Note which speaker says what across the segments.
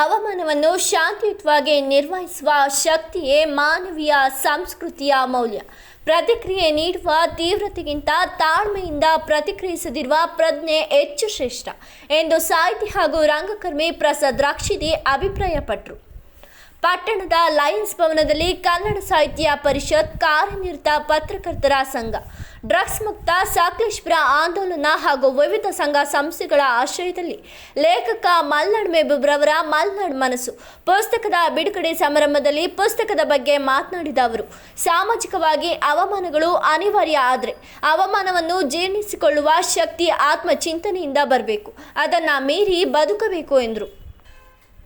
Speaker 1: ಅವಮಾನವನ್ನು ಶಾಂತಿಯುತವಾಗಿ ನಿರ್ವಹಿಸುವ ಶಕ್ತಿಯೇ ಮಾನವೀಯ ಸಂಸ್ಕೃತಿಯ ಮೌಲ್ಯ. ಪ್ರತಿಕ್ರಿಯೆ ನೀಡುವ ತೀವ್ರತೆಗಿಂತ ತಾಳ್ಮೆಯಿಂದ ಪ್ರತಿಕ್ರಿಯಿಸದಿರುವ ಪ್ರಜ್ಞೆ ಹೆಚ್ಚು ಶ್ರೇಷ್ಠ ಎಂದು ಸಾಹಿತಿ ಹಾಗೂ ರಂಗಕರ್ಮಿ ಪ್ರಸಾದ್ ರಕ್ಷಿದಿ ಅಭಿಪ್ರಾಯಪಟ್ಟರು ಪಟ್ಟಣದ ಲಯನ್ಸ್ ಭವನದಲ್ಲಿ ಕನ್ನಡ ಸಾಹಿತ್ಯ ಪರಿಷತ್ ಕಾರ್ಯನಿರತ ಪತ್ರಕರ್ತರ ಸಂಘ. ಡ್ರಗ್ಸ್ ಮುಕ್ತ ಸಾಕ್ಲೇಶ್ಪುರ ಆಂದೋಲನ ಹಾಗೂ ವಿವಿಧ ಸಂಘ ಸಂಸ್ಥೆಗಳ ಆಶ್ರಯದಲ್ಲಿ ಲೇಖಕ ಮಲ್ನಾಡ್ ಮೇಬ್ರವರ ಮಲ್ನಾಡ್ ಮನಸ್ಸು. ಪುಸ್ತಕದ ಬಿಡುಗಡೆ ಸಮಾರಂಭದಲ್ಲಿ ಪುಸ್ತಕದ ಬಗ್ಗೆ ಮಾತನಾಡಿದ ಅವರು, ಸಾಮಾಜಿಕವಾಗಿ ಅವಮಾನಗಳು ಅನಿವಾರ್ಯ ಆದರೆ ಅವಮಾನವನ್ನು ಜೀರ್ಣಿಸಿಕೊಳ್ಳುವ ಶಕ್ತಿ ಆತ್ಮಚಿಂತನೆಯಿಂದ ಬರಬೇಕು. ಅದನ್ನು ಮೀರಿ ಬದುಕಬೇಕು ಎಂದರು.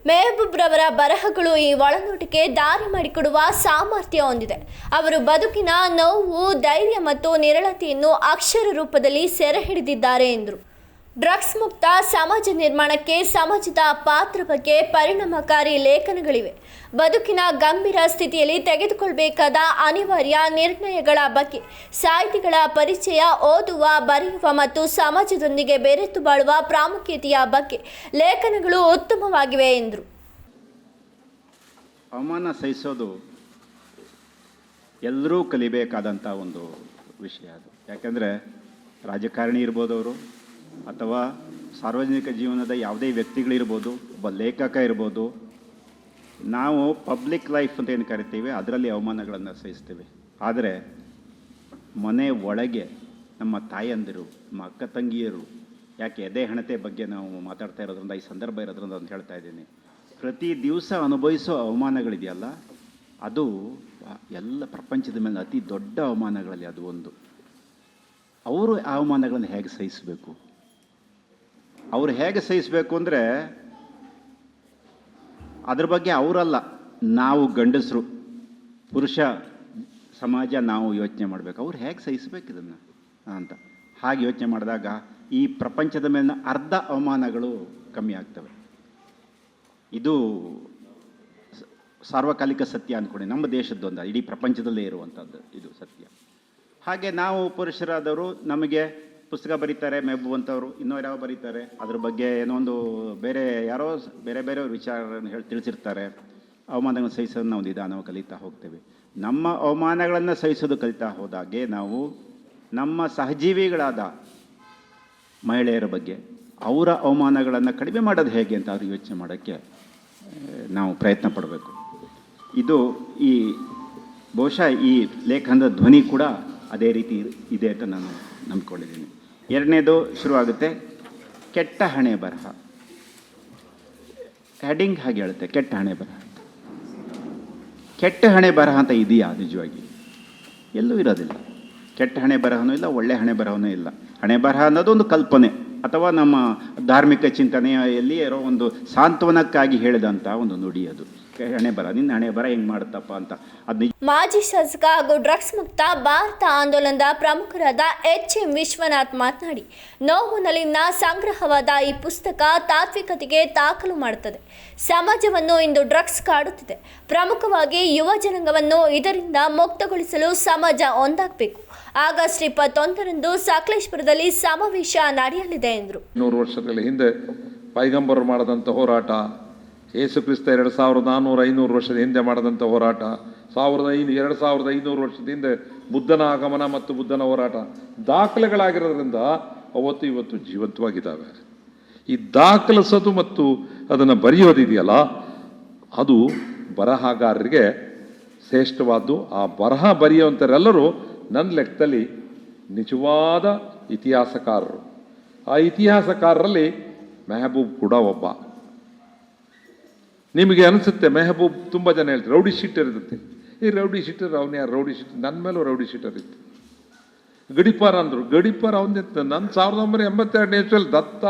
Speaker 1: ಮೆಹಬೂಬ್ ರವರ ಬರಹಗಳು ಈ ಒಳನೋಟಕ್ಕೆ ದಾರಿ ಮಾಡಿಕೊಡುವ ಸಾಮರ್ಥ್ಯ ಹೊಂದಿದೆ. ಅವರು ಬದುಕಿನ ನೋವು, ಧೈರ್ಯ ಮತ್ತು ನಿರಳತೆಯನ್ನು ಅಕ್ಷರ ರೂಪದಲ್ಲಿ ಸೆರೆ ಹಿಡಿದಿದ್ದಾರೆ ಎಂದರು. ಡ್ರಗ್ಸ್ ಮುಕ್ತ ಸಮಾಜ ನಿರ್ಮಾಣಕ್ಕೆ ಸಮಾಜದ ಪಾತ್ರ ಬಗ್ಗೆ ಪರಿಣಾಮಕಾರಿ ಲೇಖನಗಳಿವೆ. ಬದುಕಿನ ಗಂಭೀರ ಸ್ಥಿತಿಯಲ್ಲಿ ತೆಗೆದುಕೊಳ್ಳಬೇಕಾದ ಅನಿವಾರ್ಯ ನಿರ್ಣಯಗಳ ಬಗ್ಗೆ ಸಾಹಿತಿಗಳ ಪರಿಚಯ ಓದುವ, ಬರೆಯುವ ಮತ್ತು ಸಮಾಜದೊಂದಿಗೆ ಬೆರೆತು ಬಾಳುವ ಪ್ರಾಮುಖ್ಯತೆಯ ಬಗ್ಗೆ ಲೇಖನಗಳು ಉತ್ತಮವಾಗಿವೆ ಎಂದರು.
Speaker 2: ಅವಮಾನ ಸಹಿಸೋದು ಎಲ್ಲರೂ ಕಲಿಬೇಕಾದಂಥ ಒಂದು ವಿಷಯ ಅದು. ಯಾಕೆಂದರೆ ರಾಜಕಾರಣಿ ಇರ್ಬೋದು ಅವರು ಅಥವಾ ಸಾರ್ವಜನಿಕ ಜೀವನದ ಯಾವುದೇ ವ್ಯಕ್ತಿಗಳಿರ್ಬೋದು, ಒಬ್ಬ ಲೇಖಕ ಇರ್ಬೋದು, ನಾವು ಪಬ್ಲಿಕ್ ಲೈಫ್ ಅಂತ ಏನು ಕರಿತೀವಿ, ಅದರಲ್ಲಿ ಅವಮಾನಗಳನ್ನು ಸಹಿಸ್ತೀವಿ. ಆದರೆ ಮನೆ ಒಳಗೆ ನಮ್ಮ ತಾಯಂದಿರು, ನಮ್ಮ ಅಕ್ಕ ತಂಗಿಯರು, ಯಾಕೆ ಎದೆ ಹಣತೆ ಬಗ್ಗೆ ನಾವು ಮಾತಾಡ್ತಾ ಇರೋದ್ರಿಂದ, ಈ ಸಂದರ್ಭ ಇರೋದ್ರಿಂದ ಅಂತ ಹೇಳ್ತಾ ಇದ್ದೀನಿ. ಪ್ರತಿ ದಿವಸ ಅನುಭವಿಸೋ ಅವಮಾನಗಳಿದೆಯಲ್ಲ, ಅದು ಎಲ್ಲ ಪ್ರಪಂಚದ ಮೇಲೆ ಅತಿ ದೊಡ್ಡ ಅವಮಾನಗಳಲ್ಲಿ ಅದು ಒಂದು. ಅವರು ಆ ಅವಮಾನಗಳನ್ನು ಹೇಗೆ ಸಹಿಸಬೇಕು? ಅವರು ಹೇಗೆ ಸಹಿಸಬೇಕು ಅಂದರೆ ಅದ್ರ ಬಗ್ಗೆ ಅವರಲ್ಲ, ನಾವು ಗಂಡಸರು, ಪುರುಷ ಸಮಾಜ ನಾವು ಯೋಚನೆ ಮಾಡಬೇಕು. ಅವ್ರು ಹೇಗೆ ಸಹಿಸ್ಬೇಕು ಇದನ್ನು ಅಂತ. ಹಾಗೆ ಯೋಚನೆ ಮಾಡಿದಾಗ ಈ ಪ್ರಪಂಚದ ಮೇಲಿನ ಅರ್ಧ ಅವಮಾನಗಳು ಕಮ್ಮಿ ಆಗ್ತವೆ. ಇದು ಸಾರ್ವಕಾಲಿಕ ಸತ್ಯ ಅಂದ್ಕೊಂಡು ನಮ್ಮ ದೇಶದ್ದೊಂದು ಇಡೀ ಪ್ರಪಂಚದಲ್ಲೇ ಇರುವಂಥದ್ದು ಇದು ಸತ್ಯ. ಹಾಗೆ ನಾವು ಪುರುಷರಾದವರು ನಮಗೆ ಪುಸ್ತಕ ಬರೀತಾರೆ, ಮೆಹಬೂಬ್ ಅಂತವರು. ಇನ್ನೂ ಯಾವ ಬರೀತಾರೆ. ಅದ್ರ ಬಗ್ಗೆ ಏನೋ ಒಂದು ಬೇರೆ ಯಾರೋ ಬೇರೆ ಬೇರೆ ವಿಚಾರವನ್ನು ಹೇಳಿ, ತಿಳಿಸಿರ್ತಾರೆ. ಅವಮಾನಗಳನ್ನು ಸಹಿಸೋದು ನಾವು ನಿಧಾನವಾಗಿ ಕಲಿತಾ ಹೋಗ್ತೇವೆ. ನಮ್ಮ ಅವಮಾನಗಳನ್ನು ಸಹಿಸೋದು ಕಲಿತಾ ಹೋದಾಗೆ ನಾವು ನಮ್ಮ ಸಹಜೀವಿಗಳಾದ ಮಹಿಳೆಯರ ಬಗ್ಗೆ ಅವರ ಅವಮಾನಗಳನ್ನು ಕಡಿಮೆ ಮಾಡೋದು ಹೇಗೆ ಅಂತ ಅವ್ರಿಗೆ ಯೋಚನೆ ಮಾಡೋಕ್ಕೆ ನಾವು ಪ್ರಯತ್ನ ಪಡಬೇಕು. ಇದು ಈ, ಬಹುಶಃ ಈ ಲೇಖನದ ಧ್ವನಿ ಕೂಡ ಅದೇ ರೀತಿ ಇದೆ ಅಂತ ನಾನು ನಂಬ್ಕೊಂಡಿದ್ದೀನಿ. ಎರಡನೇದು ಶುರುವಾಗುತ್ತೆ, ಕೆಟ್ಟ ಹಣೆ ಬರಹ. ಹೆಡಿಂಗ್ ಹಾಗೆ ಹೇಳುತ್ತೆ, ಕೆಟ್ಟ ಹಣೆ ಬರಹ ಕೆಟ್ಟ ಹಣೆ ಬರಹ ಅಂತ ಇದೆಯಾ ನಿಜವಾಗಿ? ಎಲ್ಲೂ ಇರೋದಿಲ್ಲ. ಕೆಟ್ಟ ಹಣೆ ಬರಹನೂ ಇಲ್ಲ, ಒಳ್ಳೆ ಹಣೆ ಬರಹನೂ ಇಲ್ಲ. ಹಣೆ ಬರಹ ಅನ್ನೋದು ಒಂದು ಕಲ್ಪನೆ, ಅಥವಾ ನಮ್ಮ ಧಾರ್ಮಿಕ ಚಿಂತನೆಯಲ್ಲಿ ಇರೋ ಒಂದು ಸಾಂತ್ವನಕ್ಕಾಗಿ ಹೇಳಿದಂಥ ಒಂದು ನುಡಿ ಅದು. ಹಣೆ ಬರ ನಿನ್ನ ಹಣೆ ಬರ ಹೆಂಗೆ ಮಾಡುತ್ತಪ್ಪ ಅಂತ. ಅದು
Speaker 1: ಮಾಜಿ ಶಾಸಕ ಹಾಗೂ ಡ್ರಗ್ಸ್ ಮುಕ್ತ ಭಾರತ ಆಂದೋಲನದ ಪ್ರಮುಖರಾದ ಎಚ್ ಎಂ ವಿಶ್ವನಾಥ್ ಮಾತನಾಡಿ ನೋವುನಲ್ಲಿನ ಸಂಗ್ರಹವಾದ ಈ ಪುಸ್ತಕ ತಾತ್ವಿಕತೆಗೆ ದಾಖಲು ಮಾಡುತ್ತದೆ. ಸಮಾಜವನ್ನು ಇಂದು ಡ್ರಗ್ಸ್ ಕಾಡುತ್ತಿದೆ. ಪ್ರಮುಖವಾಗಿ ಯುವ ಜನಾಂಗವನ್ನು ಇದರಿಂದ ಮುಕ್ತಗೊಳಿಸಲು ಸಮಾಜ ಒಂದಾಗಬೇಕು. ಆಗಸ್ಟ್ ಇಪ್ಪತ್ತೊಂದರಂದು ಸಕಲೇಶ್ಪುರದಲ್ಲಿ ಸಮಾವೇಶ ನಡೆಯಲಿದೆ ಎಂದರು.
Speaker 3: ನೂರು ವರ್ಷಗಳ ಹಿಂದೆ ಪೈಗಂಬರು ಮಾಡಿದಂಥ ಹೋರಾಟ ಯೇಸು ಕ್ರಿಸ್ತ ಎರಡು ಸಾವಿರದ ನಾನ್ನೂರು ಐನೂರು ವರ್ಷದ ಹಿಂದೆ ಮಾಡಿದಂಥ ಹೋರಾಟ, ಸಾವಿರದ ಐನೂ ಎರಡು ಸಾವಿರದ ಐನೂರು ವರ್ಷದ ಹಿಂದೆ ಬುದ್ಧನ ಆಗಮನ ಮತ್ತು ಬುದ್ಧನ ಹೋರಾಟ ದಾಖಲೆಗಳಾಗಿರೋದ್ರಿಂದ ಅವತ್ತು ಇವತ್ತು ಜೀವಂತವಾಗಿದ್ದಾವೆ. ಈ ದಾಖಲಿಸೋದು ಮತ್ತು ಅದನ್ನು ಬರೆಯೋದಿದೆಯಲ್ಲ, ಅದು ಬರಹಗಾರರಿಗೆ ಶ್ರೇಷ್ಠವಾದ್ದು. ಆ ಬರಹ ಬರೆಯುವಂಥರೆಲ್ಲರೂ ನನ್ನ ಲೆಕ್ಕದಲ್ಲಿ ನಿಜವಾದ ಇತಿಹಾಸಕಾರರು. ಆ ಇತಿಹಾಸಕಾರರಲ್ಲಿ ಮೆಹಬೂಬ್ ಕೂಡ ಒಬ್ಬ. ನಿಮಗೆ ಅನಿಸುತ್ತೆ ಮೆಹಬೂಬ್ ತುಂಬ ಜನ ಹೇಳ್ತಾರೆ, ರೌಡಿ ಶೀಟರ್ ಇರುತ್ತೆ. ಈ ರೌಡಿ ಶೀಟರ್ ಅವನು ಯಾರು? ರೌಡಿ ಶೀಟರ್ ನನ್ನ ಮೇಲೂ ರೌಡಿ ಶೀಟರ್ ಇತ್ತು. ಗಡಿಪಾರ ಅಂದರು. ಗಡಿಪಾರ ಅವನಿತ್ತು ನನ್ನ ಸಾವಿರದ ಒಂಬೈನೂರ ಎಂಬತ್ತೆರಡನೇ ಇಸ್ವಿಯಲ್ಲಿ ದತ್ತ,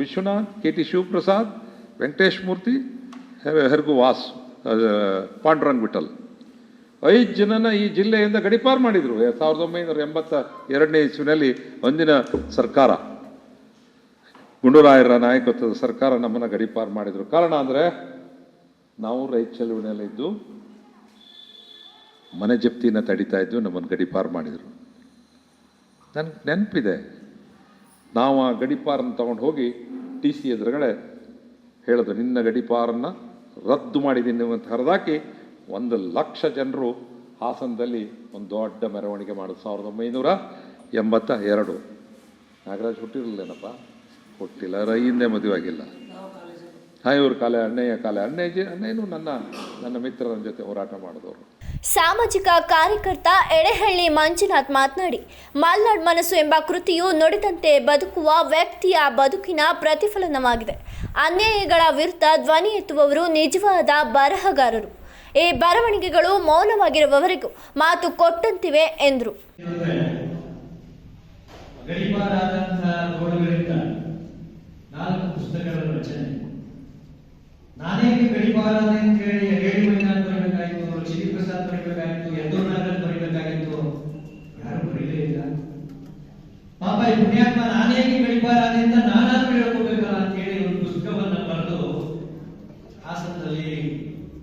Speaker 3: ವಿಶ್ವನಾಥ್, ಕೆ ಟಿ ಶಿವಪ್ರಸಾದ್, ವೆಂಕಟೇಶ್ ಮೂರ್ತಿ ಹೆರ್ಗು ವಾಸ್ ಪಾಂಡುರಂಗ್ ವಿಠಲ್. ಐದು ಜನನ ಈ ಜಿಲ್ಲೆಯಿಂದ ಗಡಿಪಾರು ಮಾಡಿದರು. ಸಾವಿರದ ಒಂಬೈನೂರ ಎಂಬತ್ತ ಎರಡನೇ ಇಸ್ವಿನಲ್ಲಿ ಒಂದಿನ ಸರ್ಕಾರ. ಗುಂಡೂರಾಯರ ನಾಯಕತ್ವದ ಸರ್ಕಾರ ನಮ್ಮನ್ನು ಗಡಿಪಾರು ಮಾಡಿದರು. ಕಾರಣ ಅಂದರೆ ನಾವು ರೈತ ಚಳವಳಿಯಲ್ಲಿದ್ದು ಮನೆ ಜಪ್ತಿನ ತಡಿತಾ ಇದ್ದು ನಮ್ಮನ್ನು ಗಡಿಪಾರು ಮಾಡಿದರು. ನನಗೆ ನೆನಪಿದೆ. ನಾವು ಆ ಗಡಿಪಾರನ್ನು ತಗೊಂಡು ಹೋಗಿ ಟಿ ಸಿ ಎದುರುಗಡೆ ಹೇಳಿದ್ರು, ನಿನ್ನ ಗಡಿಪಾರನ್ನು ರದ್ದು ಮಾಡಿದ್ದೀನಿ ಅಂತ ಹರಿದಾಕಿ ಒಂದು ಲಕ್ಷ ಜನರು ಹಾಸನದಲ್ಲಿ ಒಂದು ದೊಡ್ಡ ಮೆರವಣಿಗೆ ಮಾಡೋದು ಸಾವಿರದ ಒಂಬೈನೂರ ಎಂಬತ್ತ ಎರಡು. ನಾಗರಾಜ್ ಹುಟ್ಟಿರಲಿಲ್ಲನಪ್ಪ? ಹುಟ್ಟಿಲ್ಲ ಹಿಂದೆ ಮದುವೆ ಆಗಿಲ್ಲ. ಹಾಂ ಕಾಲ ಕಾಲೆ ಅಣ್ಣಯ್ಯ ಕಾಲ ಅಣ್ಣಯ್ಯ ಅಣ್ಣಯ್ಯನು ನನ್ನ ನನ್ನ ಮಿತ್ರರ ಜೊತೆ ಹೋರಾಟ ಮಾಡಿದವರು.
Speaker 1: ಸಾಮಾಜಿಕ ಕಾರ್ಯಕರ್ತ ಎಡೆಹಳ್ಳಿ ಮಂಜುನಾಥ್ ಮಾತನಾಡಿ ಮಲ್ನಾಡ್ ಮನಸ್ಸು ಎಂಬ ಕೃತಿಯು ನುಡಿದಂತೆ ಬದುಕುವ ವ್ಯಕ್ತಿಯ ಬದುಕಿನ ಪ್ರತಿಫಲನವಾಗಿದೆ. ಅನ್ಯಾಯಗಳ ವಿರುದ್ಧ ಧ್ವನಿ ಎತ್ತುವವರು ನಿಜವಾದ ಬರಹಗಾರರು. ಈ ಬರವಣಿಗೆಗಳು ಮೌನವಾಗಿರುವವರೆಗೂ ಮಾತು ಕೊಟ್ಟಂತಿವೆ ಎಂದರು.
Speaker 4: ನಾಲ್ಕು ನಾನೇಕೆ ಬೆಳಿಬಾರದೆ ಅಂತ ಹೇಳಿ ಹೇಳಿ ಮೈದಾನ ಬರೀಬೇಕಾಗಿತ್ತು ಚಿಲಿ ಪ್ರಸಾದ್ ಬರೀಬೇಕಾಗಿತ್ತು ಯದ್ದೂರ್ ನಾಗರಾಜ್ ಬರೀಬೇಕಾಗಿತ್ತು, ಯಾರು ಬರೀಲೇ ಇಲ್ಲ. ಪಾಪ ಈ ಪುಣ್ಯಾತ್ಮ ನಾನೇಕೆ ಬೆಳಿಬಾರದೆ ಅಂತ ನಾನಾದ್ರೂ ಹೇಳ್ಕೋಬೇಕಲ್ಲ ಅಂತ ಹೇಳಿ ಒಂದು ಪುಸ್ತಕವನ್ನ ಬರೆದು ಹಾಸನದಲ್ಲಿ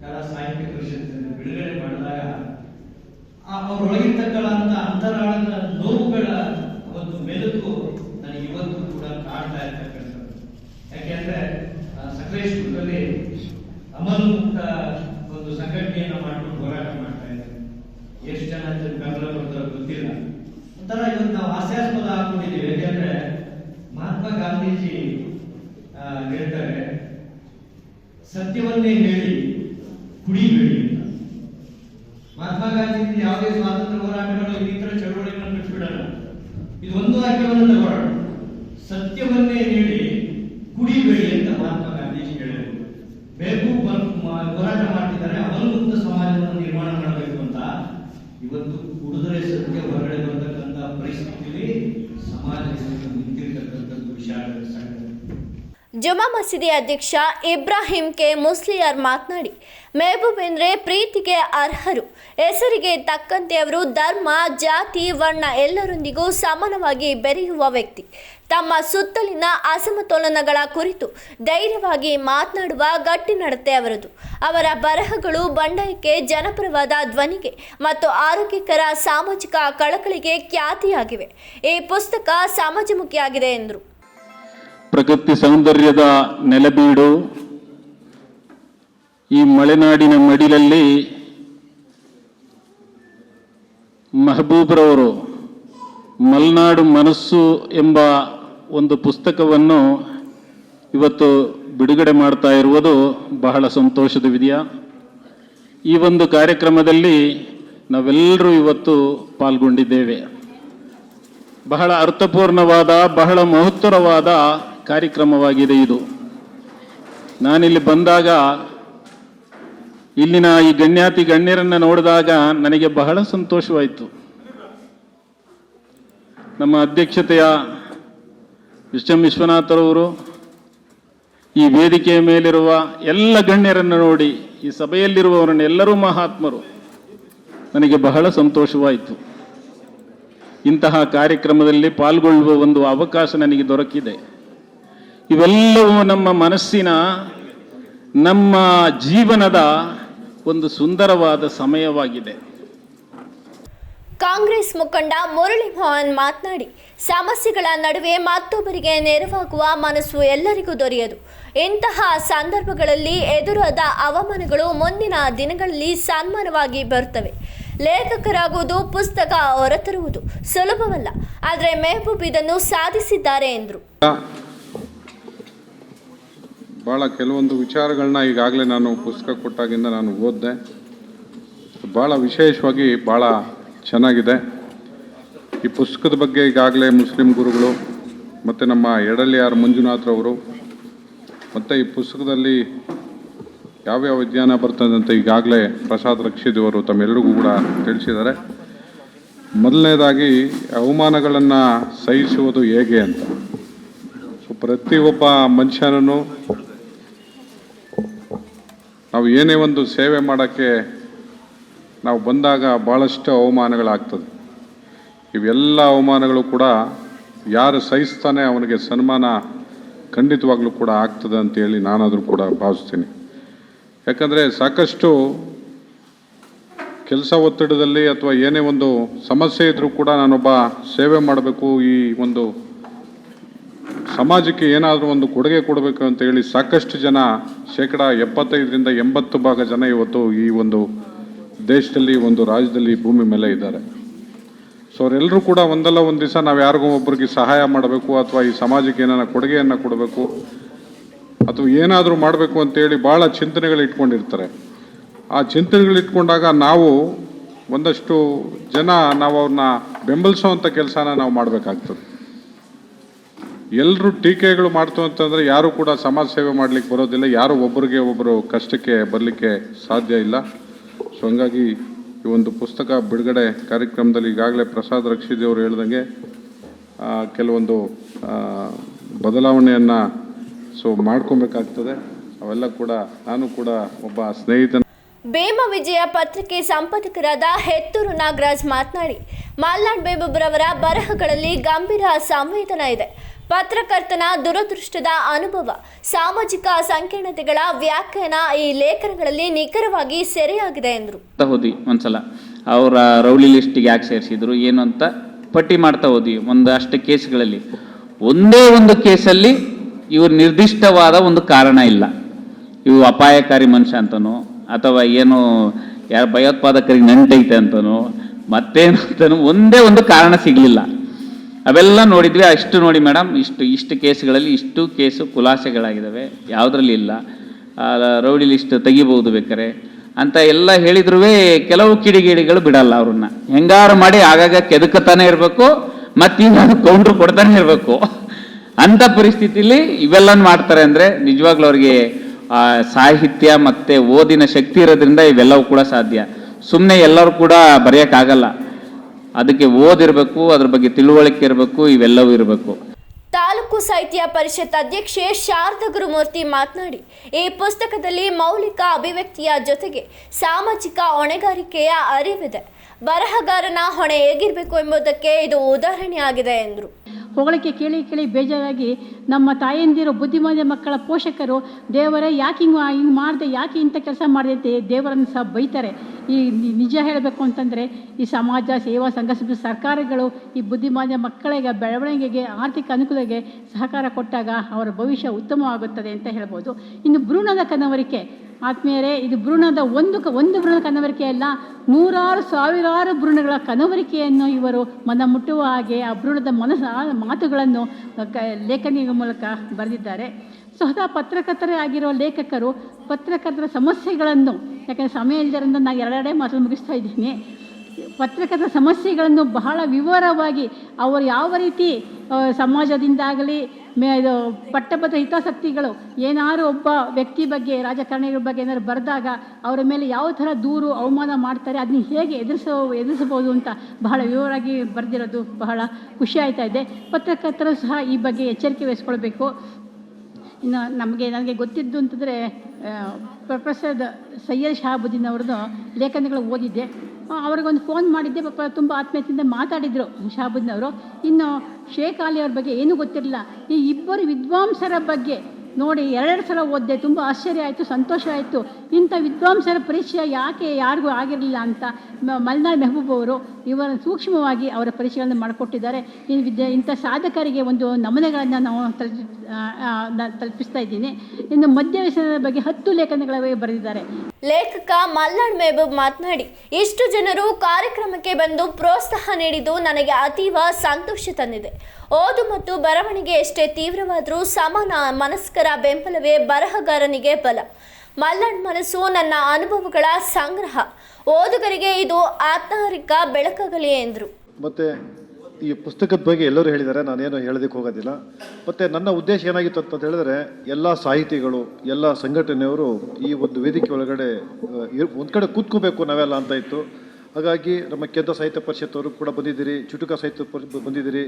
Speaker 4: ಕಲಾ ಸಾಹಿತ್ಯ ಪರಿಷತ್ತಿನಲ್ಲಿ ಬಿಡುಗಡೆ ಮಾಡಿದಾಗ ಅವರೊಳಗಿರ್ತಕ್ಕಂಥ ಅಂತರಾಳದ ನೋವುಗಳ ಒಂದು ಮೆಲುಕು ನನಗೆ ಇವತ್ತು ಕೂಡ ಕಾಡ್ತಾ ಇರ್ತಕ್ಕಂಥದ್ದು ಯಾಕೆಂದ್ರೆ ಆ, ಸಕಲೇಶ್ಪುರದಲ್ಲಿ ಅಮಲು ಮುಕ್ತ ಒಂದು ಸಂಘಟನೆಯನ್ನ ಮಾಡ್ಕೊಂಡು ಹೋರಾಟ ಮಾಡ್ತಾ ಇದ್ದಾರೆ ಎಷ್ಟು ಜನ ಅದಕ್ಕೆ ಬೆಂಬಲ ಕೊಡ್ತಾರೋ ಗೊತ್ತಿಲ್ಲ ಒಂಥರ ಇವತ್ತು ನಾವು ಹಾಸ್ಯಾಸ್ಪದ ಹಾಕೊಂಡಿದ್ದೀವಿ ಯಾಕೆಂದ್ರೆ ಗಾಂಧೀಜಿ ಹೇಳ್ತಾರೆ, ಸತ್ಯವನ್ನೇ ಹೇಳಿ, ಕುಡಿಬೇಡಿ ಅಂತ. ಮಹಾತ್ಮ ಗಾಂಧಿ ಯಾವುದೇ ಸ್ವಾತಂತ್ರ್ಯ ಹೋರಾಟಗಳು, ಇನ್ನಿತರ ಚಳವಳಿಗಳನ್ನು ಬಿಟ್ಬಿಡಲ್ಲ. ಇದು ಒಂದು ವಾಕ್ಯವನ್ನು ತಗೊಳ್ಳೋಣ. ಸತ್ಯವನ್ನೇ ಹೇಳಿ, ಕುಡಿಬೇಡಿ ಅಂತ ಮಹಾತ್ಮ ಗಾಂಧೀಜಿ ಹೇಳಿದರು. ಬೇಕು ಹೋರಾಟ ಮಾಡ್ತಿದ್ದಾರೆ ಅವಲಂಬಿತ ಸಮಾಜವನ್ನು ನಿರ್ಮಾಣ ಮಾಡಬೇಕು ಅಂತ. ಇವತ್ತು ಕುಡಿದ್ರೆ ಸತ್ಯ ಹೊರಗಡೆ ಬರ್ತಕ್ಕಂಥ ಪರಿಸ್ಥಿತಿಯಲ್ಲಿ ಸಂಗತಿ
Speaker 1: ಜುಮಾ ಮಸೀದಿ ಅಧ್ಯಕ್ಷ ಇಬ್ರಾಹಿಂ ಕೆ ಮುಸ್ಲಿಯಾರ್ ಮಾತನಾಡಿ, ಮೆಹಬೂಬ್ ಎಂದ್ರೆ ಪ್ರೀತಿಗೆ ಅರ್ಹರು. ಹೆಸರಿಗೆ ತಕ್ಕಂತೆ ಅವರು ಧರ್ಮ, ಜಾತಿ, ವರ್ಣ ಎಲ್ಲರೊಂದಿಗೂ ಸಮಾನವಾಗಿ ಬೆರೆಯುವ ವ್ಯಕ್ತಿ. ತಮ್ಮ ಸುತ್ತಲಿನ ಅಸಮತೋಲನಗಳ ಕುರಿತು ಧೈರ್ಯವಾಗಿ ಮಾತನಾಡುವ ಗಟ್ಟಿ ನಡತೆ ಅವರದು. ಅವರ ಬರಹಗಳು ಬಂಡಾಯಕ್ಕೆ ಜನಪರವಾದ ಧ್ವನಿಗೆ ಮತ್ತು ಆರೋಗ್ಯಕರ ಸಾಮಾಜಿಕ ಕಳಕಳಿಗೆ ಖ್ಯಾತಿಯಾಗಿವೆ. ಈ ಪುಸ್ತಕ ಸಮಾಜಮುಖಿಯಾಗಿದೆ ಎಂದರು.
Speaker 5: ಪ್ರಕೃತಿ ಸೌಂದರ್ಯದ ನೆಲಬೀಡು. ಈ ಮಲೆನಾಡಿನ ಮಡಿಲಲ್ಲಿ ಮಹಬೂಬ್ರವರು ಮಲೆನಾಡು ಮನಸ್ಸು ಎಂಬ ಒಂದು ಪುಸ್ತಕವನ್ನು ಇವತ್ತು ಬಿಡುಗಡೆ ಮಾಡ್ತಾ ಇರುವುದು ಬಹಳ ಸಂತೋಷದ ವಿಧಿಯ ಈ ಒಂದು ಕಾರ್ಯಕ್ರಮದಲ್ಲಿ ನಾವೆಲ್ಲರೂ ಇವತ್ತು ಪಾಲ್ಗೊಂಡಿದ್ದೇವೆ. ಬಹಳ ಅರ್ಥಪೂರ್ಣವಾದ, ಬಹಳ ಮಹತ್ತರವಾದ ಕಾರ್ಯಕ್ರಮವಾಗಿದೆ ಇದು. ನಾನಿಲ್ಲಿ ಬಂದಾಗ ಇಲ್ಲಿನ ಈ ಗಣ್ಯಾತಿ ಗಣ್ಯರನ್ನು ನೋಡಿದಾಗ ನನಗೆ ಬಹಳ ಸಂತೋಷವಾಯಿತು. ನಮ್ಮ ಅಧ್ಯಕ್ಷತೆಯ ಎಸ್ ವಿಶ್ವನಾಥರವರು ಈ ವೇದಿಕೆಯ ಮೇಲಿರುವ ಎಲ್ಲ ಗಣ್ಯರನ್ನು ನೋಡಿ, ಈ ಸಭೆಯಲ್ಲಿರುವವರನ್ನು ಎಲ್ಲರೂ ಮಹಾತ್ಮರು. ನನಗೆ ಬಹಳ ಸಂತೋಷವಾಯಿತು. ಇಂತಹ ಕಾರ್ಯಕ್ರಮದಲ್ಲಿ ಪಾಲ್ಗೊಳ್ಳುವ ಒಂದು ಅವಕಾಶ ನನಗೆ ದೊರಕಿದೆ. ಇವೆಲ್ಲವೂ ನಮ್ಮ ಮನಸ್ಸಿನ, ನಮ್ಮ ಜೀವನದ ಒಂದು ಸುಂದರವಾದ ಸಮಯವಾಗಿದೆ.
Speaker 1: ಕಾಂಗ್ರೆಸ್ ಮುಖಂಡ ಮುರಳಿ ಮೋಹನ್ ಮಾತನಾಡಿ, ಸಮಸ್ಯೆಗಳ ನಡುವೆ ಮತ್ತೊಬ್ಬರಿಗೆ ನೆರವಾಗುವ ಮನಸ್ಸು ಎಲ್ಲರಿಗೂ ದೊರೆಯದು. ಇಂತಹ ಸಂದರ್ಭಗಳಲ್ಲಿ ಎದುರಾದ ಅವಮಾನಗಳು ಮುಂದಿನ ದಿನಗಳಲ್ಲಿ ಸನ್ಮಾನವಾಗಿ ಬರುತ್ತವೆ. ಲೇಖಕರಾಗುವುದು ಪುಸ್ತಕ ಹೊರತರುವುದು ಸುಲಭವಲ್ಲ, ಆದರೆ ಮೆಹಬೂಬ್ ಇದನ್ನು ಸಾಧಿಸಿದ್ದಾರೆ ಎಂದರು.
Speaker 6: ಭಾಳ ಕೆಲವೊಂದು ವಿಚಾರಗಳನ್ನ ಈಗಾಗಲೇ ನಾನು ಪುಸ್ತಕ ಕೊಟ್ಟಾಗಿಂದ ನಾನು ಓದಿದೆ. ಭಾಳ ವಿಶೇಷವಾಗಿ ಭಾಳ ಚೆನ್ನಾಗಿದೆ. ಈ ಪುಸ್ತಕದ ಬಗ್ಗೆ ಈಗಾಗಲೇ ಮುಸ್ಲಿಂ ಗುರುಗಳು ಮತ್ತು ನಮ್ಮ ಎಡಳ್ಳಿಯಾರ್ ಮಂಜುನಾಥ್ರವರು ಮತ್ತು ಈ ಪುಸ್ತಕದಲ್ಲಿ ಯಾವ್ಯಾವ ವಿಜ್ಞಾನ ಬರ್ತದೆ ಅಂತ ಈಗಾಗಲೇ ಪ್ರಸಾದ್ ರಕ್ಷಿದವರು ತಮ್ಮೆಲ್ಲರಿಗೂ ಕೂಡ ತಿಳಿಸಿದ್ದಾರೆ. ಮೊದಲನೇದಾಗಿ ಅವಮಾನಗಳನ್ನು ಸಹಿಸುವುದು ಹೇಗೆ ಅಂತ. ಸೊ, ಪ್ರತಿಯೊಬ್ಬ ಮನುಷ್ಯನೂ ನಾವು ಏನೇ ಒಂದು ಸೇವೆ ಮಾಡೋಕ್ಕೆ ನಾವು ಬಂದಾಗ ಭಾಳಷ್ಟು ಅವಮಾನಗಳಾಗ್ತದೆ. ಇವೆಲ್ಲ ಅವಮಾನಗಳು ಕೂಡ ಯಾರು ಸಹಿಸ್ತಾನೆ ಅವನಿಗೆ ಸನ್ಮಾನ ಖಂಡಿತವಾಗ್ಲೂ ಕೂಡ ಆಗ್ತದೆ ಅಂತೇಳಿ ನಾನಾದರೂ ಕೂಡ ಭಾವಿಸ್ತೀನಿ. ಯಾಕಂದರೆ ಸಾಕಷ್ಟು ಕೆಲಸ ಒತ್ತಡದಲ್ಲಿ ಅಥವಾ ಏನೇ ಒಂದು ಸಮಸ್ಯೆ ಇದ್ದರೂ ಕೂಡ ನಾನೊಬ್ಬ ಸೇವೆ ಮಾಡಬೇಕು, ಈ ಒಂದು ಸಮಾಜಕ್ಕೆ ಏನಾದರೂ ಒಂದು ಕೊಡುಗೆ ಕೊಡಬೇಕು ಅಂತ ಹೇಳಿ ಸಾಕಷ್ಟು ಜನ ಶೇಕಡ ಎಪ್ಪತ್ತೈದರಿಂದ ಎಂಬತ್ತು ಭಾಗ ಜನ ಇವತ್ತು ಈ ಒಂದು ದೇಶದಲ್ಲಿ ಒಂದು ರಾಜ್ಯದಲ್ಲಿ ಭೂಮಿ ಮೇಲೆ ಇದ್ದಾರೆ. ಸೊ ಅವರೆಲ್ಲರೂ ಕೂಡ ಒಂದಲ್ಲ ಒಂದು ದಿವಸ ನಾವು ಯಾರಿಗೂ ಒಬ್ಬರಿಗೆ ಸಹಾಯ ಮಾಡಬೇಕು ಅಥವಾ ಈ ಸಮಾಜಕ್ಕೆ ಏನಾರ ಕೊಡುಗೆಯನ್ನು ಕೊಡಬೇಕು ಅಥವಾ ಏನಾದರೂ ಮಾಡಬೇಕು ಅಂತೇಳಿ ಭಾಳ ಚಿಂತನೆಗಳು ಇಟ್ಕೊಂಡಿರ್ತಾರೆ. ಆ ಚಿಂತನೆಗಳು ಇಟ್ಕೊಂಡಾಗ ನಾವು ಒಂದಷ್ಟು ಜನ ನಾವು ಅವ್ರನ್ನ ಬೆಂಬಲಿಸೋವಂಥ ಕೆಲಸನ ನಾವು ಮಾಡಬೇಕಾಗ್ತದೆ. ಎಲ್ಲರೂ ಟೀಕೆಗಳು ಮಾಡ್ತು ಅಂತಂದರೆ ಯಾರೂ ಕೂಡ ಸಮಾಜ ಸೇವೆ ಮಾಡಲಿಕ್ಕೆ ಬರೋದಿಲ್ಲ, ಯಾರು ಒಬ್ಬರಿಗೆ ಒಬ್ಬರು ಕಷ್ಟಕ್ಕೆ ಬರಲಿಕ್ಕೆ ಸಾಧ್ಯ ಇಲ್ಲ. ಸೊ ಹಂಗಾಗಿ ಈ ಒಂದು ಪುಸ್ತಕ ಬಿಡುಗಡೆ ಕಾರ್ಯಕ್ರಮದಲ್ಲಿ ಈಗಾಗಲೇ ಪ್ರಸಾದ್ ರಕ್ಷಿದೇವರು ಹೇಳ್ದಂಗೆ ಕೆಲವೊಂದು ಬದಲಾವಣೆಯನ್ನು ಸೊ ಮಾಡ್ಕೊಬೇಕಾಗ್ತದೆ. ಅವೆಲ್ಲ ಕೂಡ ನಾನು ಕೂಡ ಒಬ್ಬ ಸ್ನೇಹಿತನ
Speaker 1: ಭೀಮ ವಿಜಯ ಪತ್ರಿಕೆ ಸಂಪಾದಕರಾದ ಹೆತ್ತೂರು ನಾಗರಾಜ್ ಮಾತನಾಡಿ, ಮಲ್ನಾಡ್ ಬೇಬಬ್ರವರ ಬರಹಗಳಲ್ಲಿ ಗಂಭೀರ ಸಂವೇದನಾ ಇದೆ. ಪತ್ರಕರ್ತನ ದುರದೃಷ್ಟದ ಅನುಭವ, ಸಾಮಾಜಿಕ ಸಂಕೀರ್ಣತೆಗಳ ವ್ಯಾಖ್ಯಾನ ಈ ಲೇಖನಗಳಲ್ಲಿ ನಿಖರವಾಗಿ ಸೆರೆಯಾಗಿದೆ ಎಂದರು.
Speaker 7: ಹೋದಿ ಹೋದ್ವಿ ಒಂದ್ಸಲ. ಅವರ ರೌಲಿ ಲಿಸ್ಟಿಗೆ ಯಾಕೆ ಸೇರಿಸಿದ್ರು, ಏನು ಅಂತ ಪಟ್ಟಿ ಮಾಡ್ತಾ ಹೋದ್ವಿ ಒಂದಷ್ಟು ಕೇಸ್ಗಳಲ್ಲಿ. ಒಂದೇ ಒಂದು ಕೇಸಲ್ಲಿ ಇವ್ರ ನಿರ್ದಿಷ್ಟವಾದ ಒಂದು ಕಾರಣ ಇಲ್ಲ. ಇವು ಅಪಾಯಕಾರಿ ಮನುಷ್ಯ ಅಂತನೋ, ಅಥವಾ ಏನು ಯಾರು ಭಯೋತ್ಪಾದಕರಿಗೆ ನಂಟೈತೆ ಅಂತನೋ, ಮತ್ತೇನು ಅಂತನೋ, ಒಂದೇ ಒಂದು ಕಾರಣ ಸಿಗಲಿಲ್ಲ. ಅವೆಲ್ಲ ನೋಡಿದ್ವಿ, ಅಷ್ಟು ನೋಡಿ ಮೇಡಮ್, ಇಷ್ಟು ಇಷ್ಟು ಕೇಸ್ಗಳಲ್ಲಿ ಇಷ್ಟು ಕೇಸು ಖುಲಾಸೆಗಳಾಗಿದ್ದಾವೆ ಯಾವುದ್ರಲ್ಲಿ ಇಲ್ಲ. ರೌಡಿ ಲಿಸ್ಟ್ ತೆಗಿಬಹುದು ಬೇಕಾರೆ ಅಂತ ಎಲ್ಲ ಹೇಳಿದ್ರು ಕೆಲವು ಕಿಡಿಗೇಡಿಗಳು ಬಿಡಲ್ಲ ಅವ್ರನ್ನ. ಹೆಂಗಾರು ಮಾಡಿ ಆಗಾಗ ಕೆದಕತಾನೆ ಇರಬೇಕು ಮತ್ತೀಗ ಕೌಂಟ್ರ್ ಕೊಡ್ತಾನೆ ಇರಬೇಕು. ಅಂತ ಪರಿಸ್ಥಿತಿಲಿ ಇವೆಲ್ಲ ಮಾಡ್ತಾರೆ ಅಂದ್ರೆ ನಿಜವಾಗ್ಲೂ ಅವ್ರಿಗೆ ಸಾಹಿತ್ಯ ಮತ್ತೆ ಓದಿನ ಶಕ್ತಿ ಇರೋದ್ರಿಂದ ಇವೆಲ್ಲವೂ ಕೂಡ ಸಾಧ್ಯ. ಸುಮ್ಮನೆ ಎಲ್ಲರೂ ಕೂಡ ಬರೆಯೋಕ್ಕಾಗಲ್ಲ. ಅದಕ್ಕೆ ಓದಿರಬೇಕು, ಅದ್ರ ಬಗ್ಗೆ ತಿಳುವಳಿಕೆ ಇರಬೇಕು, ಇವೆಲ್ಲವೂ ಇರಬೇಕು.
Speaker 1: ತಾಲೂಕು ಸಾಹಿತ್ಯ ಪರಿಷತ್ ಅಧ್ಯಕ್ಷೆ ಶಾರದಾ ಗುರುಮೂರ್ತಿ ಮಾತನಾಡಿ, ಈ ಪುಸ್ತಕದಲ್ಲಿ ಮೌಲಿಕ ಅಭಿವ್ಯಕ್ತಿಯ ಜೊತೆಗೆ ಸಾಮಾಜಿಕ ಹೊಣೆಗಾರಿಕೆಯ ಅರಿವಿದೆ. ಬರಹಗಾರನ ಹೊಣೆ ಹೇಗಿರಬೇಕು ಎಂಬುದಕ್ಕೆ ಇದು ಉದಾಹರಣೆಯಾಗಿದೆ ಎಂದರು.
Speaker 8: ಹೊಗಳಿಕೆ ಕೇಳಿ ಕೇಳಿ ಬೇಜಾರಾಗಿ ನಮ್ಮ ತಾಯಂದಿರು ಬುದ್ಧಿಮಾನ ಮಕ್ಕಳ ಪೋಷಕರು ದೇವರೇ ಯಾಕೆ ಹಿಂಗೆ ಹಿಂಗೆ ಮಾಡಿದೆ, ಯಾಕೆ ಇಂಥ ಕೆಲಸ ಮಾಡಿದೆ ಅಂತ ದೇವರನ್ನು ಸಹ ಬೈತಾರೆ. ಈ ನಿಜ ಹೇಳಬೇಕು ಅಂತಂದರೆ ಈ ಸಮಾಜ, ಸೇವಾ ಸಂಘ ಸರ್ಕಾರಗಳು ಈ ಬುದ್ಧಿಮಾನ ಮಕ್ಕಳಿಗೆ, ಬೆಳವಣಿಗೆಗೆ, ಆರ್ಥಿಕ ಅನುಕೂಲಗೆ ಸಹಕಾರ ಕೊಟ್ಟಾಗ ಅವರ ಭವಿಷ್ಯ ಉತ್ತಮವಾಗುತ್ತದೆ ಅಂತ ಹೇಳ್ಬೋದು. ಇನ್ನು ಭ್ರೂಣದ ಕನವರಿಕೆ. ಆತ್ಮೀಯರೇ, ಇದು ಭ್ರೂಣದ ಒಂದು ಒಂದು ಭ್ರೂಣ ಕನವರಿಕೆ ಅಲ್ಲ, ನೂರಾರು ಸಾವಿರಾರು ಭ್ರೂಣಗಳ ಕನವರಿಕೆಯನ್ನು ಇವರು ಮನ ಮುಟ್ಟುವ ಹಾಗೆ ಆ ಭ್ರೂಣದ ಮನಸ್ಸು ಮಾತುಗಳನ್ನು ಲೇಖನಿಯ ಮೂಲಕ ಬರೆದಿದ್ದಾರೆ. ಸ್ವತಃ ಪತ್ರಕರ್ತರೇ ಆಗಿರುವ ಲೇಖಕರು ಪತ್ರಕರ್ತರ ಸಮಸ್ಯೆಗಳನ್ನು, ಯಾಕಂದರೆ ಸಮಯ ಇಲ್ಲದರಿಂದ ನಾನು ಎರಡೆರಡೇ ಮಾತು ಮುಗಿಸ್ತಾ ಇದ್ದೀನಿ. ಪತ್ರಕರ್ತರ ಸಮಸ್ಯೆಗಳನ್ನು ಬಹಳ ವಿವರವಾಗಿ ಅವರು ಯಾವ ರೀತಿ ಸಮಾಜದಿಂದಾಗಲಿ ಮೇ ಇದು ಪಟ್ಟಭದ್ರ ಹಿತಾಸಕ್ತಿಗಳು ಏನಾದ್ರು ಒಬ್ಬ ವ್ಯಕ್ತಿ ಬಗ್ಗೆ ರಾಜಕಾರಣಿಗಳ ಬಗ್ಗೆ ಏನಾದ್ರು ಬರೆದಾಗ ಅವರ ಮೇಲೆ ಯಾವ ಥರ ದೂರು ಅವಮಾನ ಮಾಡ್ತಾರೆ ಅದನ್ನ ಹೇಗೆ ಎದುರಿಸೋ ಎದುರಿಸಬಹುದು ಅಂತ ಬಹಳ ವಿವರವಾಗಿ ಬರೆದಿರೋದು ಬಹಳ ಖುಷಿ ಆಯ್ತಾ ಇದೆ ಪತ್ರಕರ್ತರು ಸಹ ಈ ಬಗ್ಗೆ ಎಚ್ಚರಿಕೆ ವಹಿಸ್ಕೊಳ್ಬೇಕು ಇನ್ನು ನಮಗೆ ನನಗೆ ಗೊತ್ತಿದ್ದು ಅಂತಂದರೆ ಪ್ರೊಫೆಸರ್ ಸೈಯದ್ ಶಹಾಬುದ್ದೀನ್ ಅವ್ರದ್ದು ಲೇಖನಗಳು ಓದಿದ್ದೆ ಅವ್ರಿಗೊಂದು ಫೋನ್ ಮಾಡಿದ್ದೆ, ಪಾಪ ತುಂಬ ಆತ್ಮೀಯತೆಯಿಂದ ಮಾತಾಡಿದರು ಶಾಬುದ್ನವರು ಇನ್ನು ಶೇಖ್ ಅಲಿ ಅವ್ರ ಬಗ್ಗೆ ಏನೂ ಗೊತ್ತಿರಲಿಲ್ಲ. ಈ ಇಬ್ಬರು ವಿದ್ವಾಂಸರ ಬಗ್ಗೆ ನೋಡಿ ಎರಡು ಸಲ ಓದ್ದೆ, ತುಂಬ ಆಶ್ಚರ್ಯ ಆಯಿತು, ಸಂತೋಷ ಆಯಿತು. ಇಂಥ ವಿದ್ವಾಂಸರ ಪರಿಚಯ ಯಾಕೆ ಯಾರಿಗೂ ಆಗಿರಲಿಲ್ಲ ಅಂತ ಮಲ್ನಾಡ್ ಮೆಹಬೂಬ್ ಅವರು ಇವರ ಸೂಕ್ಷ್ಮವಾಗಿ ಅವರ ಪರಿಚಯಗಳನ್ನು ಮಾಡಿಕೊಟ್ಟಿದ್ದಾರೆ. ಈ ವಿದ್ಯೆ, ಇಂಥ ಸಾಧಕರಿಗೆ ಒಂದು ನಮೂನೆಗಳನ್ನು ನಾವು ತಲುಪಿಸ್ತಾ ಇದ್ದೀನಿ. ಇನ್ನು ಮಧ್ಯ ವ್ಯಸನದ ಬಗ್ಗೆ ಹತ್ತು ಲೇಖನಗಳ ಬಗ್ಗೆ ಬರೆದಿದ್ದಾರೆ.
Speaker 1: ಲೇಖಕ ಮಲ್ನಾಡ್ ಮೆಹಬೂಬ್ ಮಾತನಾಡಿ, ಇಷ್ಟು ಜನರು ಕಾರ್ಯಕ್ರಮಕ್ಕೆ ಬಂದು ಪ್ರೋತ್ಸಾಹ ನೀಡಿದ್ದು ನನಗೆ ಅತೀವ ಸಂತೋಷ ತಂದಿದೆ. ಓದು ಮತ್ತು ಬರವಣಿಗೆ ಎಷ್ಟೇ ತೀವ್ರವಾದರೂ ಸಮಾನ ಮನಸ್ಕರ ಬೆಂಬಲವೇ ಬರಹಗಾರನಿಗೆ ಬಲ. ಮಲ್ಲಣ್ಣ ಮನಸ್ಸು ನನ್ನ ಅನುಭವಗಳ ಸಂಗ್ರಹ. ಓದುಗರಿಗೆ ಇದು ಆತ್ಮಹರಿಕ ಬೆಳಕಾಗಲಿ ಎಂದರು.
Speaker 9: ಮತ್ತೆ ಈ ಪುಸ್ತಕದ ಬಗ್ಗೆ ಎಲ್ಲರೂ ಹೇಳಿದ್ದಾರೆ, ನಾನೇನು ಹೇಳೋದಕ್ಕೆ ಹೋಗೋದಿಲ್ಲ. ಮತ್ತು ನನ್ನ ಉದ್ದೇಶ ಏನಾಗಿತ್ತು ಅಂತ ಹೇಳಿದ್ರೆ, ಎಲ್ಲ ಸಾಹಿತಿಗಳು, ಎಲ್ಲ ಸಂಘಟನೆಯವರು ಈ ಒಂದು ವೇದಿಕೆ ಒಳಗಡೆ ಒಂದು ಕಡೆ ಕೂತ್ಕೋಬೇಕು ನಾವೆಲ್ಲ ಅಂತ ಇತ್ತು. ಹಾಗಾಗಿ ನಮ್ಮ ಕೇಂದ್ರ ಸಾಹಿತ್ಯ ಪರಿಷತ್ ಅವರು ಕೂಡ ಬಂದಿದ್ದೀರಿ, ಚುಟುಕ ಸಾಹಿತ್ಯ ಪರಿಷತ್ ಬಂದಿದ್ದೀರಿ.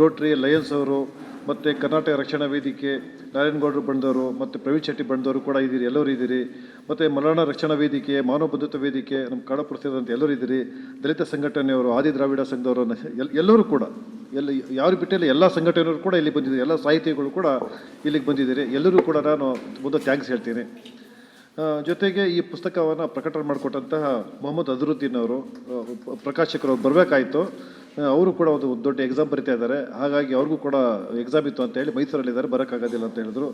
Speaker 9: ರೋಟ್ರಿ ಲಯನ್ಸ್ ಅವರು, ಮತ್ತು ಕರ್ನಾಟಕ ರಕ್ಷಣಾ ವೇದಿಕೆ, ನಾರಾಯಣಗೌಡರು ಬಂದವರು, ಮತ್ತು ಪ್ರವೀಣ್ ಶೆಟ್ಟಿ ಬಂದವರು ಕೂಡ ಇದ್ದೀರಿ, ಎಲ್ಲರೂ ಇದ್ದೀರಿ. ಮತ್ತು ಮಲಯಾಳ ರಕ್ಷಣಾ ವೇದಿಕೆ ಮಾನವ ಬಂಧುತ್ವ ವೇದಿಕೆ, ನಮ್ಮ ಪ್ರಸಿದ್ಧ ಎಲ್ಲರೂ ಇದ್ದೀರಿ. ದಲಿತ ಸಂಘಟನೆಯವರು, ಆದಿ ದ್ರಾವಿಡ ಸಂಘದವರು ಎಲ್, ಎಲ್ಲರೂ ಕೂಡ, ಎಲ್ಲ, ಯಾರು ಬಿಟ್ಟಿಲ್ಲ ಎಲ್ಲ ಸಂಘಟನೆಯವರು ಕೂಡ ಇಲ್ಲಿ ಬಂದಿದ್ದಾರೆ. ಎಲ್ಲ ಸಾಹಿತಿಗಳು ಕೂಡ ಇಲ್ಲಿಗೆ ಬಂದಿದ್ದೀರಿ. ಎಲ್ಲರೂ ಕೂಡ ನಾನು ಮುಂದೆ ಥ್ಯಾಂಕ್ಸ್ ಹೇಳ್ತೀನಿ. ಜೊತೆಗೆ ಈ ಪುಸ್ತಕವನ್ನು ಪ್ರಕಟಣೆ ಮಾಡಿಕೊಟ್ಟಂತಹ ಮೊಹಮ್ಮದ್ ಅಜರುದ್ದೀನ್ ಅವರು ಪ್ರಕಾಶಕರು ಬರಬೇಕಾಯಿತು. ಅವರು ಕೂಡ ಒಂದು ದೊಡ್ಡ ಎಕ್ಸಾಮ್ ಬರಿತಾ ಇದ್ದಾರೆ. ಹಾಗಾಗಿ ಅವ್ರಿಗೂ ಕೂಡ ಎಕ್ಸಾಮ್ ಇತ್ತು ಅಂತ ಹೇಳಿ ಮೈಸೂರಲ್ಲಿದ್ದಾರೆ, ಬರೋಕ್ಕಾಗೋದಿಲ್ಲ ಅಂತ ಹೇಳಿದ್ರು.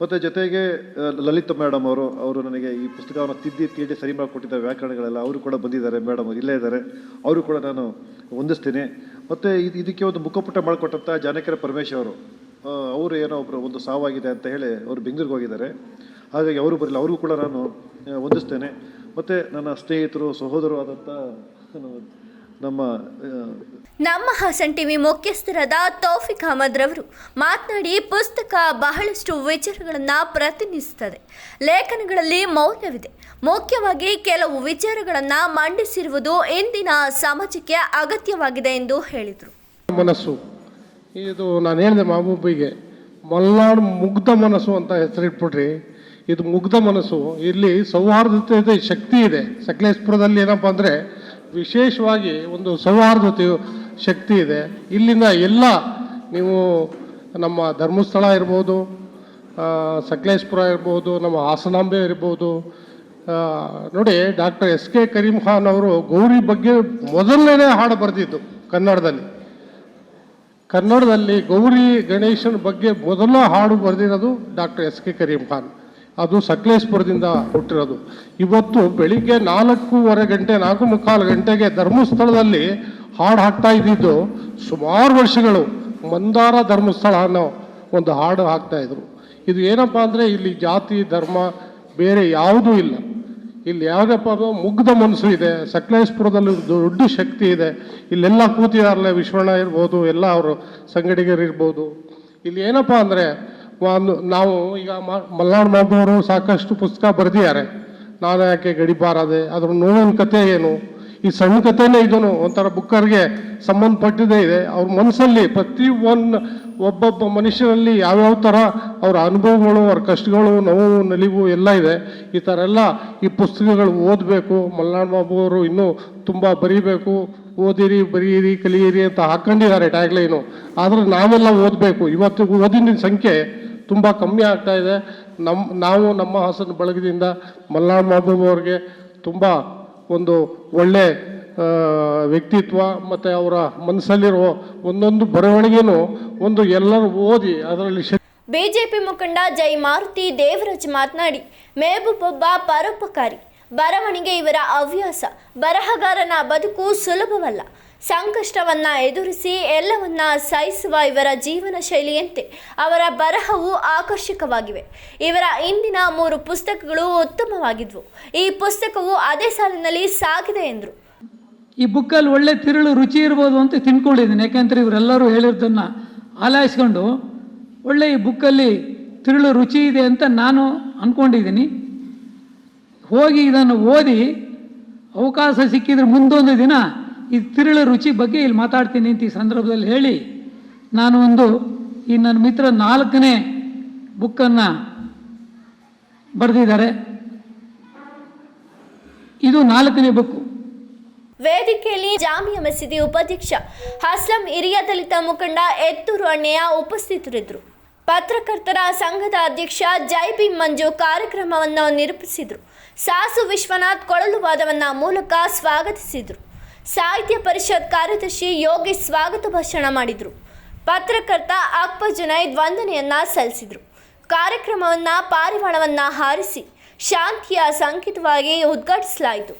Speaker 9: ಮತ್ತು ಜೊತೆಗೆ ಲಲಿತ ಲಲಿತಾ ಮೇಡಮ್ ಅವರು ಅವರು ನನಗೆ ಈ ಪುಸ್ತಕವನ್ನು ತಿದ್ದಿ ತೀಡಿ ಸರಿ ಮಾಡಿಕೊಟ್ಟಿದ್ದ ವ್ಯಾಕರಣಗಳೆಲ್ಲ ಅವರು ಕೂಡ ಬಂದಿದ್ದಾರೆ, ಮೇಡಮ್ ಇಲ್ಲೇ ಇದ್ದಾರೆ. ಅವರು ಕೂಡ ನಾನು ಹೊಂದಿಸ್ತೀನಿ. ಮತ್ತು ಇದು, ಇದಕ್ಕೆ ಒಂದು ಮುಖಪುಟ ಮಾಡಿಕೊಟ್ಟಂಥ ಜಾನಕಿರ ಪರಮೇಶ್ ಅವರು. ಅವರು ಏನೋ ಒಬ್ಬರು ಒಂದು ಸಾವಾಗಿದೆ ಅಂತ ಹೇಳಿ ಅವರು ಬೆಂಗಳೂರಿಗೆ ಹೋಗಿದ್ದಾರೆ. ಹಾಗಾಗಿ ಅವರು ಬರಲಿಲ್ಲ ಅವ್ರಿಗೂ ಕೂಡ ನಾನು ವಂದಿಸ್ತೇನೆ. ಹೊಂದಿಸ್ತೇನೆ ಮತ್ತು ನನ್ನ ಸ್ನೇಹಿತರು ಸಹೋದರು ಆದಂಥ ನಮ್ಮ
Speaker 1: ನಮ್ಮ ಹಾಸನ್ ಟಿವಿ ಮುಖ್ಯಸ್ಥರಾದ ತೌಫಿಕ್ ಅಹಮದ್ ರವರು ಮಾತನಾಡಿ ಪುಸ್ತಕ ಬಹಳಷ್ಟು ವಿಚಾರಗಳನ್ನು ಪ್ರತಿನಿಧಿಸುತ್ತದೆ. ಲೇಖನಗಳಲ್ಲಿ ಮೌಲ್ಯವಿದೆ. ಮುಖ್ಯವಾಗಿ ಕೆಲವು ವಿಚಾರಗಳನ್ನು ಮಂಡಿಸಿರುವುದು ಇಂದಿನ ಸಮಾಜಕ್ಕೆ ಅಗತ್ಯವಾಗಿದೆ ಎಂದು ಹೇಳಿದರು.
Speaker 10: ಮನಸ್ಸು. ಇದು ನಾನು ಹೇಳಿದೆ ಮಹಬೂಬಿಗೆ ಮಲ್ನಾಡು ಮುಗ್ಧ ಮನಸ್ಸು ಅಂತ ಹೆಸರಿಟ್ಬಿಟ್ರಿ. ಇದು ಮುಗ್ಧ ಮನಸ್ಸು. ಇಲ್ಲಿ ಸೌಹಾರ್ದತೆ ಶಕ್ತಿ ಇದೆ. ಸಕಲೇಶ್ಪುರದಲ್ಲಿ ಏನಪ್ಪ ಅಂದರೆ ವಿಶೇಷವಾಗಿ ಒಂದು ಸೌಹಾರ್ದತೆ ಶಕ್ತಿ ಇದೆ. ಇಲ್ಲಿನ ಎಲ್ಲ ನೀವು ನಮ್ಮ ಧರ್ಮಸ್ಥಳ ಇರ್ಬೋದು ಸಕಲೇಶ್ಪುರ ಇರ್ಬೋದು, ನಮ್ಮ ಹಾಸನಾಂಬೆ ಇರ್ಬೋದು. ನೋಡಿ, doctor S K Karim Khan ಅವರು ಗೌರಿ ಬಗ್ಗೆ ಮೊದಲನೇ ಹಾಡು ಬರೆದಿದ್ದು ಕನ್ನಡದಲ್ಲಿ. ಕನ್ನಡದಲ್ಲಿ ಗೌರಿ ಗಣೇಶನ ಬಗ್ಗೆ ಮೊದಲ ಹಾಡು ಬರೆದಿರೋದು doctor S K Karim Khan ಅದು ಸಕಲೇಶ್ಪುರದಿಂದ ಹುಟ್ಟಿರೋದು. ಇವತ್ತು ಬೆಳಿಗ್ಗೆ ನಾಲ್ಕೂವರೆ ಗಂಟೆ ನಾಲ್ಕು ಮುಕ್ಕಾಲು ಗಂಟೆಗೆ ಧರ್ಮಸ್ಥಳದಲ್ಲಿ ಹಾಡು ಹಾಕ್ತಾ ಇದ್ದಿದ್ದು ಸುಮಾರು ವರ್ಷಗಳು ಮಂದಾರ ಧರ್ಮಸ್ಥಳ ಅನ್ನೋ ಒಂದು ಹಾಡು ಹಾಕ್ತಾ ಇದ್ರು. ಇದು ಏನಪ್ಪ ಅಂದರೆ ಇಲ್ಲಿ ಜಾತಿ, ಧರ್ಮ ಬೇರೆ ಯಾವುದೂ ಇಲ್ಲ. ಇಲ್ಲಿ ಯಾವುದಪ್ಪ ಅಂದ್ರೆ ಮುಗ್ಧ ಮನಸ್ಸು ಇದೆ, ಸಕಲೇಶ್ಪುರದಲ್ಲಿ ದೊಡ್ಡ ಶಕ್ತಿ ಇದೆ. ಇಲ್ಲೆಲ್ಲ ಕೂತಿದಾರಲ್ಲ ವಿಶ್ವಣ್ಣ ಇರ್ಬೋದು, ಎಲ್ಲ ಅವರು ಸಂಗಡಿಗರಿರ್ಬೋದು. ಇಲ್ಲಿ ಏನಪ್ಪ ಅಂದರೆ ಒಂದು ನಾವು ಈಗ ಮಲ್ನಾಡ್ ಅವರು ಸಾಕಷ್ಟು ಪುಸ್ತಕ ಬರೆದಿದ್ದಾರೆ. ನಾನು ಯಾಕೆ ಗಡಿಬಾರದೆ ಅದ್ರ ನೋವಿನ ಕತೆ ಏನು? ಈ ಸಣ್ಣ ಕಥೆನೇ ಇದನ್ನು ಒಂಥರ ಬುಕ್ಕರ್ಗೆ ಸಂಬಂಧಪಟ್ಟಿದ್ದೇ ಇದೆ. ಅವ್ರ ಮನಸ್ಸಲ್ಲಿ ಪ್ರತಿ ಒಂದು ಒಬ್ಬೊಬ್ಬ ಮನುಷ್ಯನಲ್ಲಿ ಯಾವ್ಯಾವ ಥರ ಅವರ ಅನುಭವಗಳು, ಅವ್ರ ಕಷ್ಟಗಳು, ನೋವು, ನಲಿವು ಎಲ್ಲ ಇದೆ. ಈ ಥರ ಎಲ್ಲ ಈ ಪುಸ್ತಕಗಳು ಓದಬೇಕು. ಮಲ್ನಾಡ್ ಬಾಬು ಅವರು ಇನ್ನೂ ತುಂಬ ಬರೀಬೇಕು. ಓದಿರಿ, ಬರೀರಿ, ಕಲಿಯಿರಿ ಅಂತ ಹಾಕೊಂಡಿದ್ದಾರೆ ಟ್ಯಾಗ್ಲೈನು. ಆದರೆ ನಾವೆಲ್ಲ ಓದಬೇಕು. ಇವತ್ತು ಓದಿನ ಸಂಖ್ಯೆ ತುಂಬ ಕಮ್ಮಿ ಆಗ್ತಾ ಇದೆ. ನಮ್ಮ ನಾವು ನಮ್ಮ ಹಾಸನ ಬಳಗದಿಂದ ಮಲ್ನಾಡ್ ಮಹಬೂಬ್ ಅವ್ರಿಗೆ ತುಂಬ ಒಂದು ಒಳ್ಳೆ ವ್ಯಕ್ತಿತ್ವ ಮತ್ತು ಅವರ ಮನಸ್ಸಲ್ಲಿರೋ ಒಂದೊಂದು ಬರವಣಿಗೆನೂ ಒಂದು ಎಲ್ಲರೂ ಓದಿ ಅದರಲ್ಲಿ
Speaker 1: ಬಿಜೆಪಿ ಮುಖಂಡ ಜೈ ಮಾರುತಿ ದೇವರಾಜ್ ಮಾತನಾಡಿ ಮೇಬುಬೊಬ್ಬ ಪರೋಪಕಾರಿ. ಬರವಣಿಗೆ ಇವರ ಹವ್ಯಾಸ. ಬರಹಗಾರನ ಬದುಕು ಸುಲಭವಲ್ಲ. ಸಂಕಷ್ಟವನ್ನ ಎದುರಿಸಿ ಎಲ್ಲವನ್ನ ಸಹಿಸುವ ಇವರ ಜೀವನ ಶೈಲಿಯಂತೆ ಅವರ ಬರಹವು ಆಕರ್ಷಕವಾಗಿವೆ. ಇವರ ಇಂದಿನ ಮೂರು ಪುಸ್ತಕಗಳು ಉತ್ತಮವಾಗಿದ್ವು. ಈ ಪುಸ್ತಕವು ಅದೇ ಸಾಲಿನಲ್ಲಿ ಸಾಗಿದೆ ಎಂದರು.
Speaker 11: ಈ ಬುಕ್ಕಲ್ಲಿ ಒಳ್ಳೆ ತಿರುಳು ರುಚಿ ಇರ್ಬೋದು ಅಂತ ತಿನ್ಕೊಂಡಿದ್ದೀನಿ. ಯಾಕೆಂದರೆ ಇವರೆಲ್ಲರೂ ಹೇಳಿರೋದನ್ನು ಆಲಾಯಿಸ್ಕೊಂಡು ಒಳ್ಳೆ ಈ ಬುಕ್ಕಲ್ಲಿ ತಿರುಳು ರುಚಿ ಇದೆ ಅಂತ ನಾನು ಅಂದ್ಕೊಂಡಿದ್ದೀನಿ ಹೋಗಿ ಇದನ್ನು ಓದಿ ಅವಕಾಶ ಸಿಕ್ಕಿದ್ರೆ ಮುಂದೊಂದು ದಿನ ಈ ತಿರುಳ ರುಚಿ ಬಗ್ಗೆ ಇಲ್ಲಿ ಮಾತಾಡ್ತೀನಿ ಅಂತ ಈ ಸಂದರ್ಭದಲ್ಲಿ ಹೇಳಿ, ನಾನು ಒಂದು ಈ ನನ್ನ ಮಿತ್ರ ನಾಲ್ಕನೇ ಬುಕ್ಕನ್ನು ಬರೆದಿದ್ದಾರೆ. ಇದು ನಾಲ್ಕನೇ ಬುಕ್ಕು
Speaker 1: ವೇದಿಕೆಯಲ್ಲಿ ಜಾಮಿಯಾ ಮಸೀದಿ ಉಪಾಧ್ಯಕ್ಷ ಹಸ್ಲಂ ಹಿರಿಯ ದಲಿತ ಮುಖಂಡ ಎತ್ತೂರು ಅಣ್ಣೆಯ ಉಪಸ್ಥಿತರಿದ್ದರು. ಪತ್ರಕರ್ತರ ಸಂಘದ ಅಧ್ಯಕ್ಷ ಜೈ ಬಿ ಮಂಜು ಕಾರ್ಯಕ್ರಮವನ್ನು ನಿರೂಪಿಸಿದರು. ಸಾಸು ವಿಶ್ವನಾಥ್ ಕೊಳಲು ವಾದವನ್ನ ಮೂಲಕ ಸ್ವಾಗತಿಸಿದರು. ಸಾಹಿತ್ಯ ಪರಿಷತ್ ಕಾರ್ಯದರ್ಶಿ ಯೋಗಿ ಸ್ವಾಗತ ಭಾಷಣ ಮಾಡಿದರು. ಪತ್ರಕರ್ತ ಅಕ್ಬ ಜುನೈದ್ ವಂದನೆಯನ್ನ ಸಲ್ಲಿಸಿದರು. ಕಾರ್ಯಕ್ರಮವನ್ನು, ಪಾರಿವಾಳವನ್ನು ಹಾರಿಸಿ, ಶಾಂತಿಯ ಸಂಕೇತವಾಗಿ ಉದ್ಘಾಟಿಸಲಾಯಿತು.